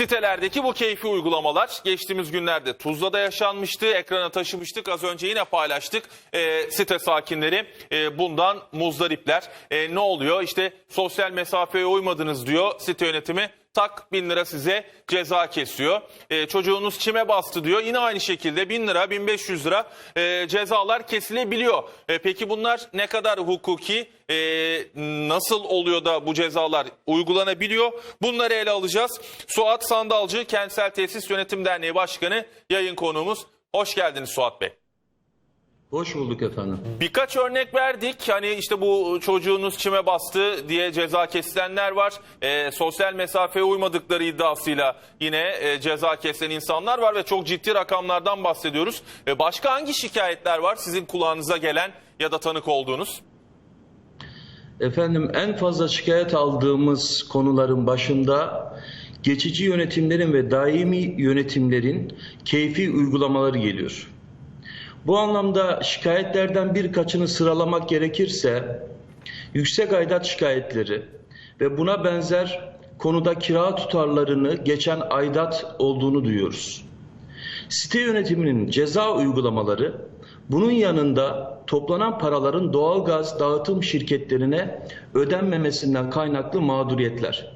Sitelerdeki bu keyfi uygulamalar geçtiğimiz günlerde Tuzla'da yaşanmıştı. Ekrana taşımıştık. Az önce yine paylaştık. Ee, site sakinleri e, bundan muzdaripler. E, ne oluyor? İşte sosyal mesafeye uymadınız diyor site yönetimi. Tak bin lira size ceza kesiyor. E, çocuğunuz çime bastı diyor. Yine aynı şekilde bin lira, 1500 lira e, cezalar kesilebiliyor. E, peki bunlar ne kadar hukuki? E, nasıl oluyor da bu cezalar uygulanabiliyor? Bunları ele alacağız. Suat Sandalcı, Kentsel Tesis Yönetim Derneği Başkanı yayın konuğumuz. Hoş geldiniz Suat Bey. Hoş bulduk efendim. Birkaç örnek verdik. Hani işte bu çocuğunuz çime bastı diye ceza kesilenler var. Ee, sosyal mesafeye uymadıkları iddiasıyla yine e, ceza kesilen insanlar var ve çok ciddi rakamlardan bahsediyoruz. E, başka hangi şikayetler var sizin kulağınıza gelen ya da tanık olduğunuz? Efendim en fazla şikayet aldığımız konuların başında geçici yönetimlerin ve daimi yönetimlerin keyfi uygulamaları geliyor. Bu anlamda şikayetlerden birkaçını sıralamak gerekirse yüksek aidat şikayetleri ve buna benzer konuda kira tutarlarını geçen aidat olduğunu duyuyoruz. Site yönetiminin ceza uygulamaları bunun yanında toplanan paraların doğalgaz dağıtım şirketlerine ödenmemesinden kaynaklı mağduriyetler.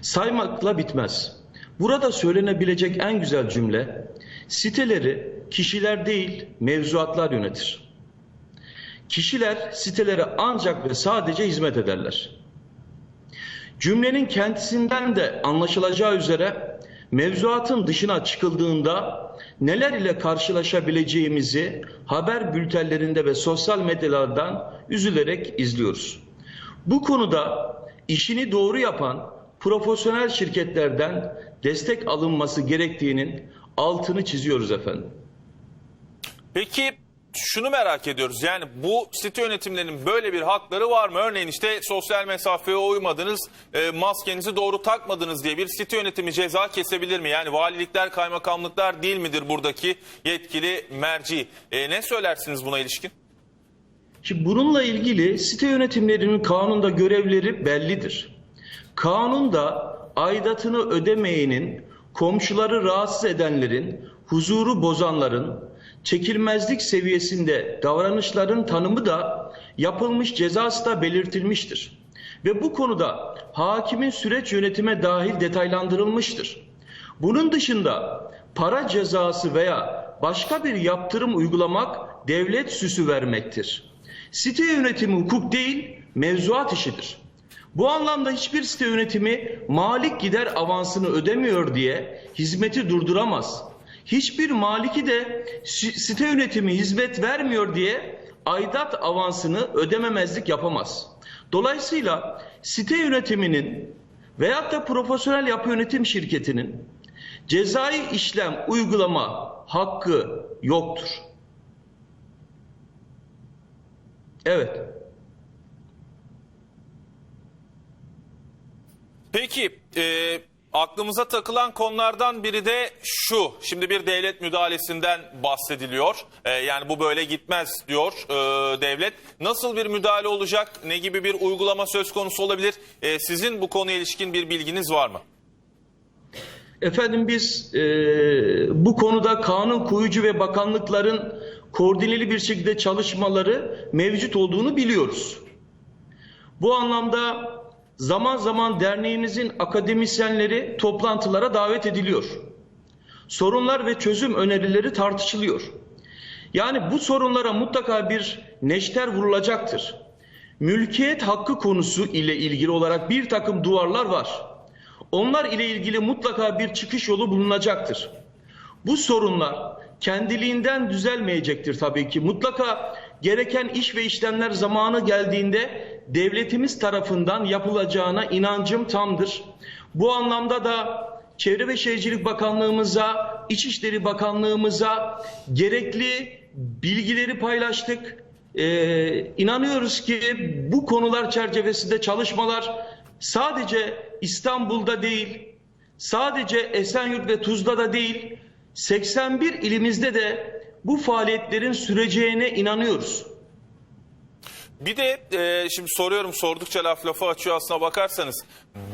Saymakla bitmez. Burada söylenebilecek en güzel cümle siteleri kişiler değil mevzuatlar yönetir. Kişiler sitelere ancak ve sadece hizmet ederler. Cümlenin kendisinden de anlaşılacağı üzere mevzuatın dışına çıkıldığında neler ile karşılaşabileceğimizi haber bültenlerinde ve sosyal medyalardan üzülerek izliyoruz. Bu konuda işini doğru yapan profesyonel şirketlerden destek alınması gerektiğinin altını çiziyoruz efendim. Peki şunu merak ediyoruz. Yani bu site yönetimlerinin böyle bir hakları var mı? Örneğin işte sosyal mesafeye uymadınız, e, maskenizi doğru takmadınız diye bir site yönetimi ceza kesebilir mi? Yani valilikler, kaymakamlıklar değil midir buradaki yetkili merci? E, ne söylersiniz buna ilişkin? Şimdi bununla ilgili site yönetimlerinin kanunda görevleri bellidir. Kanunda aidatını ödemeyenin, komşuları rahatsız edenlerin, huzuru bozanların, çekilmezlik seviyesinde davranışların tanımı da yapılmış cezası da belirtilmiştir. Ve bu konuda hakimin süreç yönetime dahil detaylandırılmıştır. Bunun dışında para cezası veya başka bir yaptırım uygulamak devlet süsü vermektir. Site yönetimi hukuk değil, mevzuat işidir. Bu anlamda hiçbir site yönetimi malik gider avansını ödemiyor diye hizmeti durduramaz. Hiçbir maliki de site yönetimi hizmet vermiyor diye aidat avansını ödememezlik yapamaz. Dolayısıyla site yönetiminin veyahut da profesyonel yapı yönetim şirketinin cezai işlem uygulama hakkı yoktur. Evet. Peki e, aklımıza takılan konulardan biri de şu. Şimdi bir devlet müdahalesinden bahsediliyor. E, yani bu böyle gitmez diyor e, devlet. Nasıl bir müdahale olacak? Ne gibi bir uygulama söz konusu olabilir? E, sizin bu konuya ilişkin bir bilginiz var mı? Efendim biz e, bu konuda kanun koyucu ve bakanlıkların koordineli bir şekilde çalışmaları mevcut olduğunu biliyoruz. Bu anlamda zaman zaman derneğimizin akademisyenleri toplantılara davet ediliyor. Sorunlar ve çözüm önerileri tartışılıyor. Yani bu sorunlara mutlaka bir neşter vurulacaktır. Mülkiyet hakkı konusu ile ilgili olarak bir takım duvarlar var. Onlar ile ilgili mutlaka bir çıkış yolu bulunacaktır. Bu sorunlar kendiliğinden düzelmeyecektir tabii ki. Mutlaka gereken iş ve işlemler zamanı geldiğinde devletimiz tarafından yapılacağına inancım tamdır. Bu anlamda da Çevre ve Şehircilik Bakanlığımıza, İçişleri Bakanlığımıza gerekli bilgileri paylaştık. Ee, inanıyoruz ki bu konular çerçevesinde çalışmalar sadece İstanbul'da değil, sadece Esenyurt ve Tuzla'da değil, 81 ilimizde de bu faaliyetlerin süreceğine inanıyoruz. Bir de e, şimdi soruyorum sordukça laf lafı açıyor aslına bakarsanız.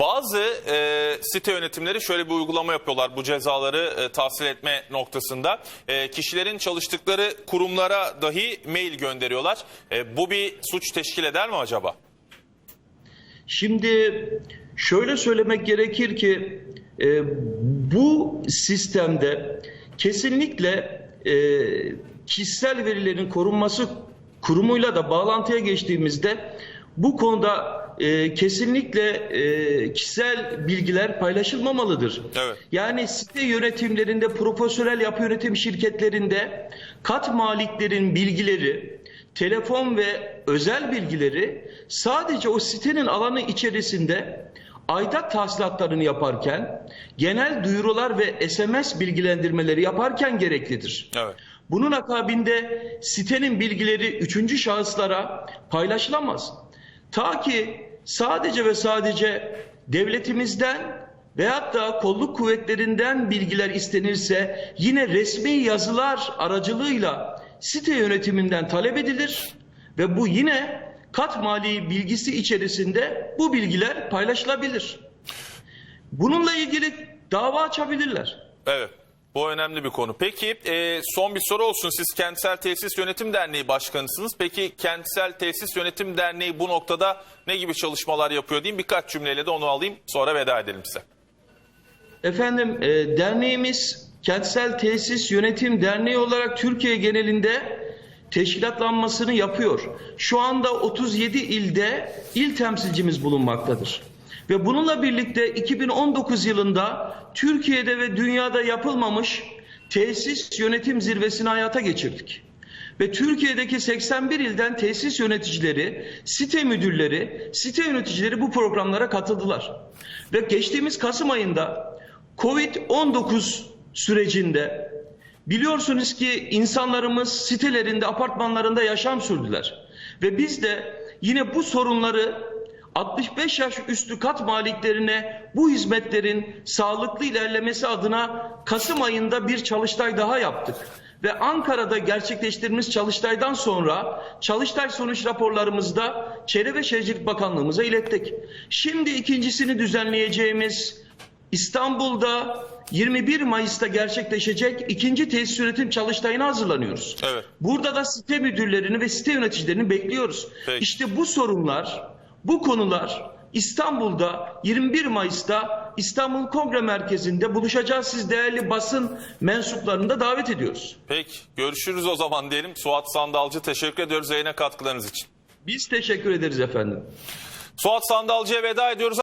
Bazı e, site yönetimleri şöyle bir uygulama yapıyorlar bu cezaları e, tahsil etme noktasında. E, kişilerin çalıştıkları kurumlara dahi mail gönderiyorlar. E, bu bir suç teşkil eder mi acaba? Şimdi şöyle söylemek gerekir ki e, bu sistemde kesinlikle e, kişisel verilerin korunması kurumuyla da bağlantıya geçtiğimizde bu konuda e, kesinlikle e, kişisel bilgiler paylaşılmamalıdır. Evet. Yani site yönetimlerinde, profesyonel yapı yönetim şirketlerinde kat maliklerin bilgileri, telefon ve özel bilgileri sadece o sitenin alanı içerisinde aidat tahsilatlarını yaparken, genel duyurular ve SMS bilgilendirmeleri yaparken gereklidir. Evet. Bunun akabinde sitenin bilgileri üçüncü şahıslara paylaşılamaz. Ta ki sadece ve sadece devletimizden veyahut da kolluk kuvvetlerinden bilgiler istenirse yine resmi yazılar aracılığıyla site yönetiminden talep edilir ve bu yine kat mali bilgisi içerisinde bu bilgiler paylaşılabilir. Bununla ilgili dava açabilirler. Evet. Bu önemli bir konu. Peki e, son bir soru olsun. Siz Kentsel Tesis Yönetim Derneği Başkanısınız. Peki Kentsel Tesis Yönetim Derneği bu noktada ne gibi çalışmalar yapıyor diyeyim. Birkaç cümleyle de onu alayım sonra veda edelim size. Efendim e, derneğimiz Kentsel Tesis Yönetim Derneği olarak Türkiye genelinde teşkilatlanmasını yapıyor. Şu anda 37 ilde il temsilcimiz bulunmaktadır. Ve bununla birlikte 2019 yılında Türkiye'de ve dünyada yapılmamış tesis yönetim zirvesini hayata geçirdik. Ve Türkiye'deki 81 ilden tesis yöneticileri, site müdürleri, site yöneticileri bu programlara katıldılar. Ve geçtiğimiz Kasım ayında Covid-19 sürecinde biliyorsunuz ki insanlarımız sitelerinde, apartmanlarında yaşam sürdüler. Ve biz de yine bu sorunları 65 yaş üstü kat maliklerine bu hizmetlerin sağlıklı ilerlemesi adına Kasım ayında bir çalıştay daha yaptık. Ve Ankara'da gerçekleştirdiğimiz çalıştaydan sonra çalıştay sonuç raporlarımızda Çevre ve Şehircilik Bakanlığımıza ilettik. Şimdi ikincisini düzenleyeceğimiz İstanbul'da 21 Mayıs'ta gerçekleşecek ikinci tesis yönetim çalıştayına hazırlanıyoruz. Evet. Burada da site müdürlerini ve site yöneticilerini bekliyoruz. Peki. İşte bu sorunlar, bu konular İstanbul'da 21 Mayıs'ta İstanbul Kongre Merkezi'nde buluşacağız. Siz değerli basın mensuplarını da davet ediyoruz. Peki görüşürüz o zaman diyelim. Suat Sandalcı teşekkür ediyoruz yayına katkılarınız için. Biz teşekkür ederiz efendim. Suat Sandalcı'ya veda ediyoruz.